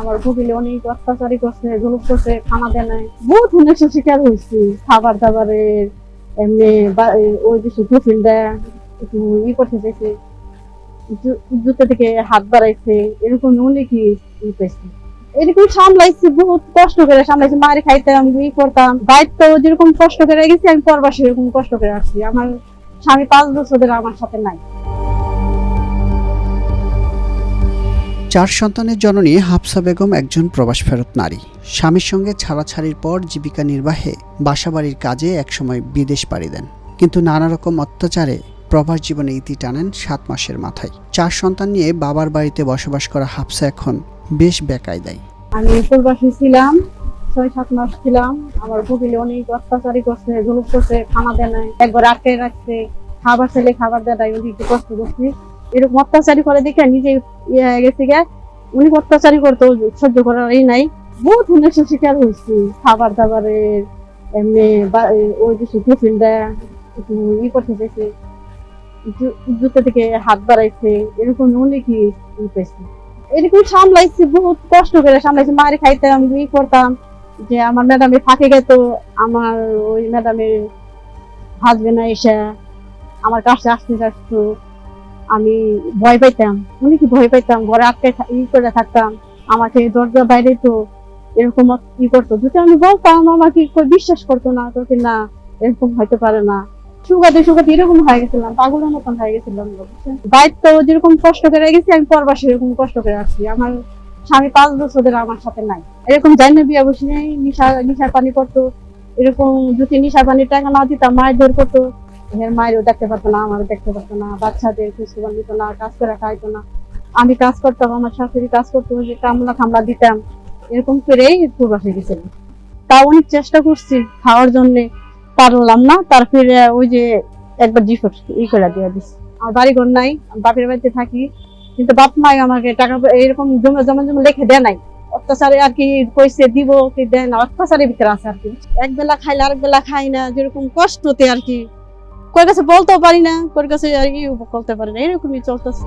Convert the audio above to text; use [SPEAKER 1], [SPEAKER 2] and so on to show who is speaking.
[SPEAKER 1] আমার অনেক অত্যাচারী করছে জুলুম করছে খানা দেয় নাই। বহুত শিকার হয়েছি। খাবার এমনি ওই কফিল দেয় একটু ই করতে চাইছে জুতো থেকে হাত বাড়াইছে এরকম অনেক ই এরকম সামলাইছি বহুত কষ্ট করে সামলাইছি মারি খাইতাম ই করতাম। দায়িত্ব যেরকম কষ্ট করে গেছি আমি পরবার সেরকম কষ্ট করে আসছি। আমার স্বামী পাঁচ বছর ধরে আমার সাথে নাই।
[SPEAKER 2] চার সন্তানের জননী হাফসা বেগম একজন প্রবাস ফেরত নারী। স্বামীর সঙ্গে ছাড়াছাড়ির পর জীবিকা নির্বাহে বাসাবাড়ির কাজে একসময় বিদেশ পাড়ি দেন। কিন্তু নানা রকম অত্যাচারে প্রবাস জীবনে ইতি টানেন সাত মাসের মাথায়। চার সন্তান নিয়ে বাবার বাড়িতে বসবাস করা হাফসা এখন বেশ বেকায়দায়।
[SPEAKER 1] আমি প্রবাসী ছিলাম, ছয়, সাত মাস ছিলাম। আমার কপিলে অনেক অত্যাচারী করছে জুলুম করছে, খানা দেয় নাই। একবার আটকে রাখছে, খাবার ছেলে খাবার দেয় নাই অনেক কষ্ট করছি। এরকম অত্যাচারী করে দেখে নিজে ইয়ে হয়ে গেছে গা উনি অত্যাচারী করতো, সহ্য করার এই নাই। বহুত হিংসার শিকার হয়েছি। খাবার দাবারের এমনি ওই যে কফিল দেয় একটু ই করতে চাইছে। জুতো থেকে হাত বাড়াইছে, এরকম অনেক ই ই পেয়েছি এরকম সামলাইছি, বহুত কষ্ট করে সামলাইছি। মারি খাইতাম, ই করতাম, যে আমার ম্যাডামে ফাঁকে গেত, আমার ওই ম্যাডামে ম্যাডামের হাজবেন্ড এসে আমার কাছে আসতে আসতো আমি ভয় পাইতাম। উনি কি ভয় পাইতাম? ঘরে আটকে ই করে থাকতাম। আমাকে দরজা বাইরে তো এরকম ই করতো? যদি আমি বলতাম, আমাকে বিশ্বাস করতো না তোকে না এরকম হইতে পারে না। এরকম হয়ে গেছিলাম পাগলের মতন হয়ে গেছিলাম? দায়িত্ব যেরকম কষ্ট করে গেছি, আমি পরবার সেরকম কষ্ট করে আসছি। আমার স্বামী পাঁচ বছর আমার সাথে নাই। এরকম যাই না বসে নিশা নিশার পানি করতো এরকম যদি নিশার পানির টাকা না দিতাম, মায়ের ধর করতো। এর মায়েরও দেখতে পারতো না, আমারও দেখতে পারতো না, বাচ্চাদের খুশিবান দিত না, কাজ করে খাইতো না। আমি কাজ করতাম, আমার শাশুড়ি কাজ করতো যে কামলা খামলা দিতাম, এরকম করেই প্রবাসে গেছিলাম তা অনেক চেষ্টা করছি খাওয়ার জন্য, পারলাম না, তারপরে ওই যে একবার জিফট ই করে দিয়ে দিস আমার বাড়ি ঘর নাই বাপের বাড়িতে থাকি, কিন্তু বাপ মাই আমাকে টাকা পয়সা এরকম জমা জমা জমা লিখে দেয় নাই। অত্যাচারে আর কি কইছে, দিব কি দেয় না, অত্যাচারের ভিতরে আছে আর কি। এক বেলা খাইলে আরেক বেলা খাই না, যেরকম কষ্টতে আর কি কাছে বলতেও পারি না কই কাছে আর কি করতে পারি না এরকমই চলতেছে।